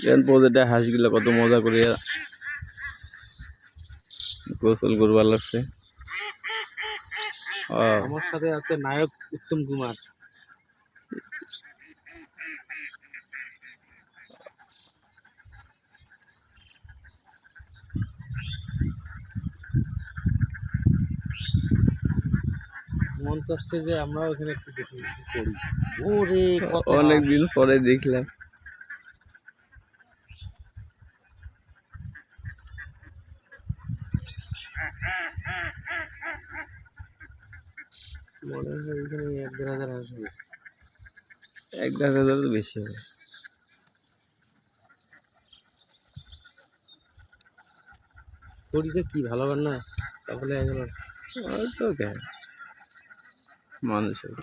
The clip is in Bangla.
এখন প্রতিটা হাঁসগুলো কত মজা করিয়া গোসল করবার লাগছে। আমার সাথে আছে নায়ক উত্তম কুমার। মন চাচ্ছে যে আমরাও এখানে একটু দেখি। করি ওরে অনেকদিন পরে দেখলাম। মনে হয় এখানে এক দেড় হাজার আসবে। এক দেড় হাজার তো বেশি হবে। শরীরে কি ভালো না তাহলে একবার তো কেন মানুষের